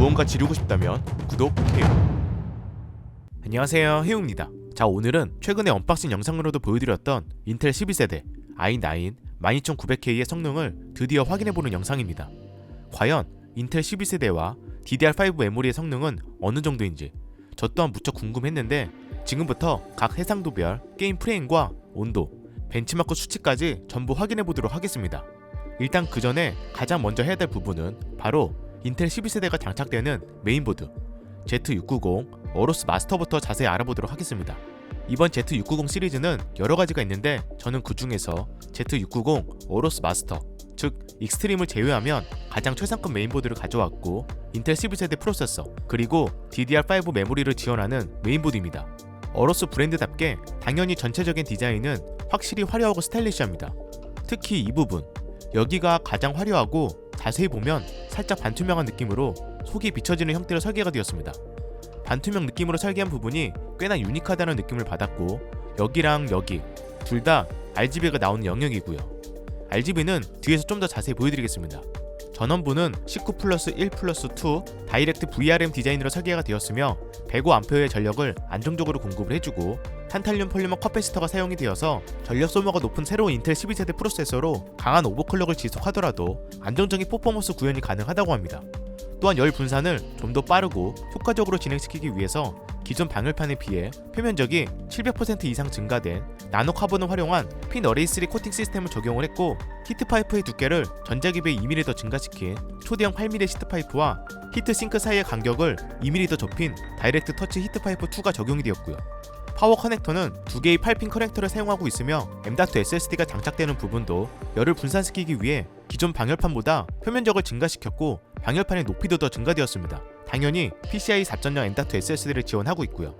무언가 지르고 싶다면 구독 해요. 안녕하세요 해우입니다. 자 오늘은 최근에 언박싱 영상으로도 보여드렸던 인텔 12세대 i9 12900K의 성능을 드디어 확인해보는 영상입니다. 과연 인텔 12세대와 DDR5 메모리의 성능은 어느 정도인지 저 또한 무척 궁금했는데 지금부터 각 해상도별 게임 프레임과 온도, 벤치마크 수치까지 전부 확인해 보도록 하겠습니다. 일단 그 전에 가장 먼저 해야 될 부분은 바로 인텔 12세대가 장착되는 메인보드 Z690 어로스 마스터부터 자세히 알아보도록 하겠습니다. 이번 Z690 시리즈는 여러 가지가 있는데 저는 그 중에서 Z690 어로스 마스터 즉 익스트림을 제외하면 가장 최상급 메인보드를 가져왔고 인텔 12세대 프로세서 그리고 DDR5 메모리를 지원하는 메인보드입니다. 어로스 브랜드답게 당연히 전체적인 디자인은 확실히 화려하고 스타일리시합니다. 특히 이 부분 여기가 가장 화려하고 자세히 보면 살짝 반투명한 느낌으로 속이 비춰지는 형태로 설계가 되었습니다. 반투명 느낌으로 설계한 부분이 꽤나 유니크하다는 느낌을 받았고 여기랑 여기 둘 다 RGB가 나오는 영역이고요. RGB는 뒤에서 좀 더 자세히 보여드리겠습니다. 전원부는 19 플러스 1 플러스 2 다이렉트 VRM 디자인으로 설계가 되었으며 105A의 전력을 안정적으로 공급을 해주고 탄탈륨 폴리머 커패시터가 사용이 되어서 전력 소모가 높은 새로운 인텔 12세대 프로세서로 강한 오버클럭을 지속하더라도 안정적인 퍼포먼스 구현이 가능하다고 합니다. 또한 열 분산을 좀 더 빠르고 효과적으로 진행시키기 위해서 기존 방열판에 비해 표면적이 700% 이상 증가된 나노 카본을 활용한 핀 어레이 3 코팅 시스템을 적용을 했고 히트 파이프의 두께를 전자기배 2mm 더 증가시킨 초대형 8mm 히트 파이프와 히트 싱크 사이의 간격을 2mm 더 좁힌 다이렉트 터치 히트 파이프 2가 적용이 되었고요. 파워 커넥터는 두 개의 8핀 커넥터를 사용하고 있으며 M.2 SSD가 장착되는 부분도 열을 분산시키기 위해 기존 방열판보다 표면적을 증가시켰고 방열판의 높이도 더 증가되었습니다. 당연히 PCI 4.0 M.2 SSD를 지원하고 있고요.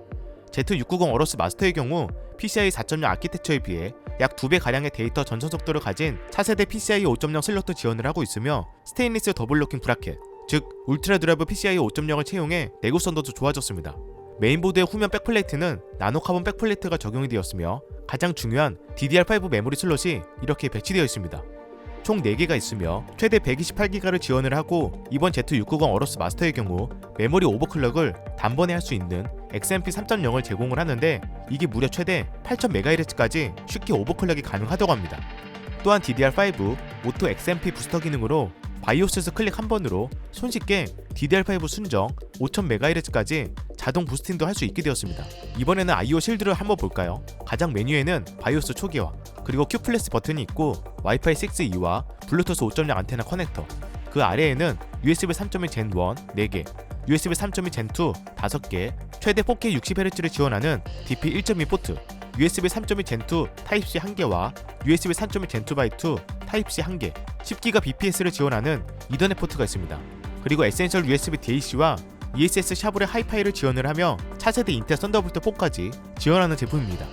Z690 어로스 마스터의 경우 PCI 4.0 아키텍처에 비해 약 2배 가량의 데이터 전송 속도를 가진 차세대 PCI 5.0 슬롯도 지원을 하고 있으며 스테인리스 더블 로킹 브라켓, 즉 울트라 드라이브 PCI 5.0을 채용해 내구성도 더 좋아졌습니다. 메인보드의 후면 백플레이트는 나노카본 백플레이트가 적용이 되었으며 가장 중요한 DDR5 메모리 슬롯이 이렇게 배치되어 있습니다. 총 4개가 있으며 최대 128기가를 지원을 하고 이번 Z690 어로스 마스터의 경우 메모리 오버클럭을 단번에 할 수 있는 XMP 3.0을 제공을 하는데 이게 무려 최대 8000MHz까지 쉽게 오버클럭이 가능하다고 합니다. 또한 DDR5 오토 XMP 부스터 기능으로 바이오스에서 클릭 한 번으로 손쉽게 DDR5 순정 5000MHz까지 자동 부스팅도 할 수 있게 되었습니다. 이번에는 IO 실드를 한번 볼까요? 가장 메뉴에는 바이오스 초기화, 그리고 Q 플래시 버튼이 있고 와이파이 6E와 블루투스 5.0 안테나 커넥터, 그 아래에는 USB 3.1 젠 1 4개, USB 3.2 젠 2 5개, 최대 4K 60Hz를 지원하는 DP 1.2 포트, USB 3.2 젠 2 타입C 1개와 USB 3.2 젠 2x2 타입C 1개, 10기가 BPS를 지원하는 이더넷 포트가 있습니다. 그리고 에센셜 USB DAC와 ESS 샤브의 하이파이를 지원을 하며 차세대 인텔 썬더볼트 4까지 지원하는 제품입니다.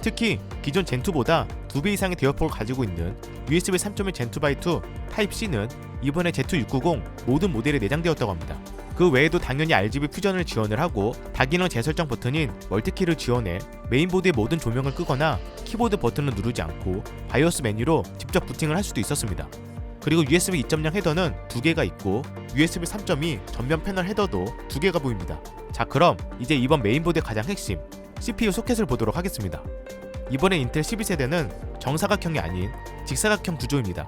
특히 기존 젠2보다 2배 이상의 대역폭을 가지고 있는 USB 3.1 젠2x2 타입C는 이번에 Z690 모든 모델에 내장되었다고 합니다. 그 외에도 당연히 RGB 퓨전을 지원을 하고 다기능 재설정 버튼인 멀티키를 지원해 메인보드의 모든 조명을 끄거나 키보드 버튼을 누르지 않고 바이오스 메뉴로 직접 부팅을 할 수도 있었습니다. 그리고 USB 2.0 헤더는 두 개가 있고 USB 3.2 전면 패널 헤더도 두 개가 보입니다. 자 그럼 이제 이번 메인보드의 가장 핵심 CPU 소켓을 보도록 하겠습니다. 이번에 인텔 12세대는 정사각형이 아닌 직사각형 구조입니다.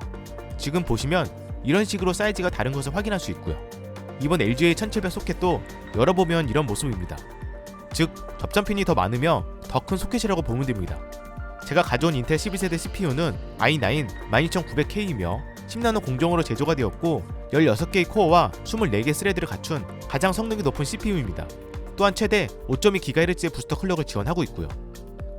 지금 보시면 이런 식으로 사이즈가 다른 것을 확인할 수 있고요. 이번 LG의 1700 소켓도 열어보면 이런 모습입니다. 즉 접점핀이 더 많으며 더 큰 소켓이라고 보면 됩니다. 제가 가져온 인텔 12세대 CPU는 i9 12900K이며 10나노 공정으로 제조가 되었고 16개의 코어와 24개 스레드를 갖춘 가장 성능이 높은 CPU입니다. 또한 최대 5.2GHz의 부스터 클럭을 지원하고 있고요.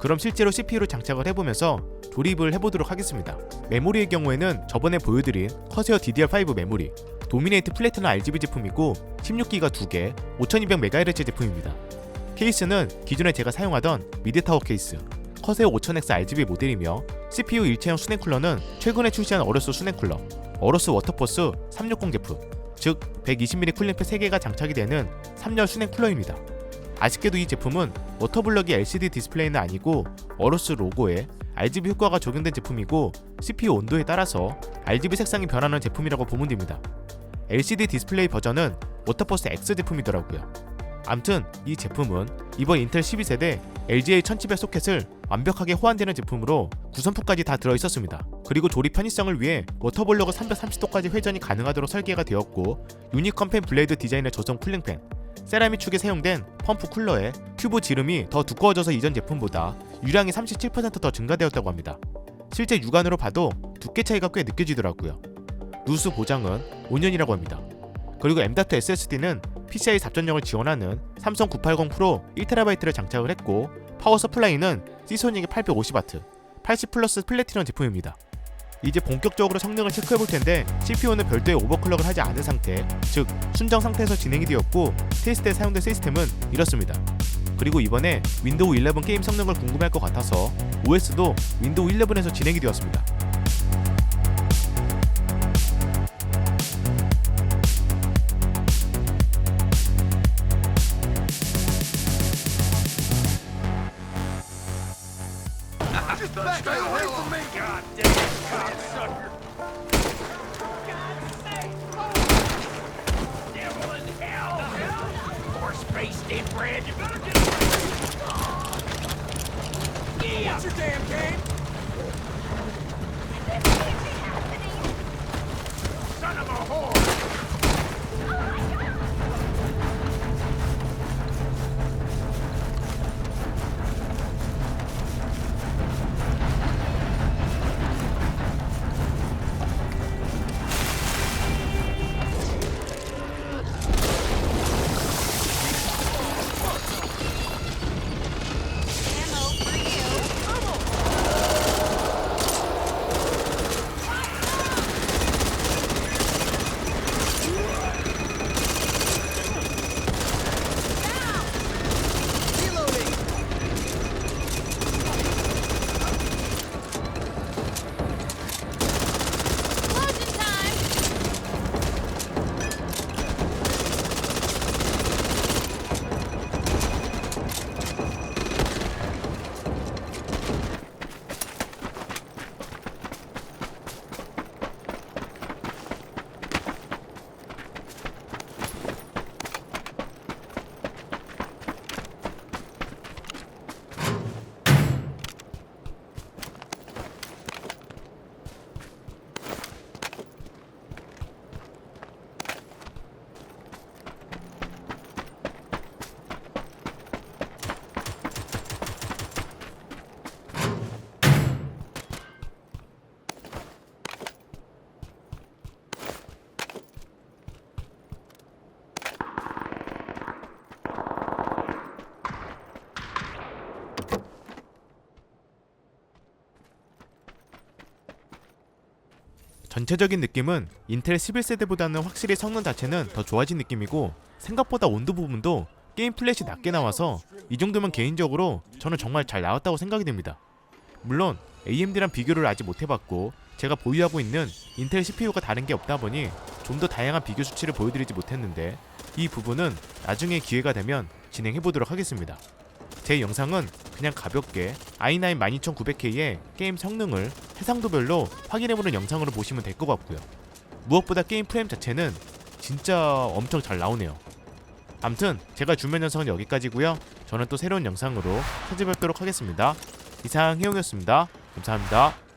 그럼 실제로 CPU를 장착을 해보면서 조립을 해보도록 하겠습니다. 메모리의 경우에는 저번에 보여드린 커세어 DDR5 메모리, 도미네이트 플래티넘 RGB 제품이고 16기가 2개, 5200MHz 제품입니다. 케이스는 기존에 제가 사용하던 미드타워 케이스, 커세어 5000X RGB 모델이며 CPU 일체형 수냉 쿨러는 최근에 출시한 어로스 수냉 쿨러, 어로스 워터포스 360 제품, 즉 120mm 쿨링팬 3개가 장착이 되는 3열 수냉 쿨러입니다. 아쉽게도 이 제품은 워터블럭이 LCD 디스플레이는 아니고 어로스 로고에 RGB 효과가 적용된 제품이고 CPU 온도에 따라서 RGB 색상이 변하는 제품이라고 보면 됩니다. LCD 디스플레이 버전은 워터포스 X 제품이더라고요. 암튼 이 제품은 이번 인텔 12세대 LGA 1700 소켓을 완벽하게 호환되는 제품으로 구성품까지 다 들어있었습니다. 그리고 조립 편의성을 위해 워터볼러가 330도까지 회전이 가능하도록 설계가 되었고 유니콘 팬 블레이드 디자인의 조성 쿨링팬, 세라믹 축에 사용된 펌프 쿨러에 튜브 지름이 더 두꺼워져서 이전 제품보다 유량이 37%더 증가되었다고 합니다. 실제 육안으로 봐도 두께 차이가 꽤 느껴지더라고요. 누수 보장은 5년이라고 합니다. 그리고 M.2 SSD는 PCI 4.0을 지원하는 삼성 980 프로 1TB를 장착을 했고 파워 서플라이는 시소닉의 850W, 80 플러스 플래티넘 제품입니다. 이제 본격적으로 성능을 체크해 볼 텐데 CPU는 별도의 오버클럭을 하지 않은 상태, 즉 순정 상태에서 진행이 되었고 테스트 에 사용된 시스템은 이렇습니다. 그리고 이번에 윈도우 11 게임 성능을 궁금해할 것 같아서 OS도 윈도우 11에서 진행이 되었습니다. 전체적인 느낌은 인텔 11세대보다는 확실히 성능 자체는 더 좋아진 느낌이고 생각보다 온도 부분도 게임 플랫이 낮게 나와서 이 정도면 개인적으로 저는 정말 잘 나왔다고 생각이 됩니다. 물론 AMD랑 비교를 아직 못 해봤고 제가 보유하고 있는 인텔 CPU가 다른 게 없다 보니 좀 더 다양한 비교 수치를 보여드리지 못했는데 이 부분은 나중에 기회가 되면 진행해 보도록 하겠습니다. 제 영상은 그냥 가볍게 i9 12900K의 게임 성능을 해상도별로 확인해보는 영상으로 보시면 될 것 같고요. 무엇보다 게임 프레임 자체는 진짜 엄청 잘 나오네요. 암튼 제가 준비한 영상은 여기까지고요. 저는 또 새로운 영상으로 찾아뵙도록 하겠습니다. 이상 해용이었습니다. 감사합니다.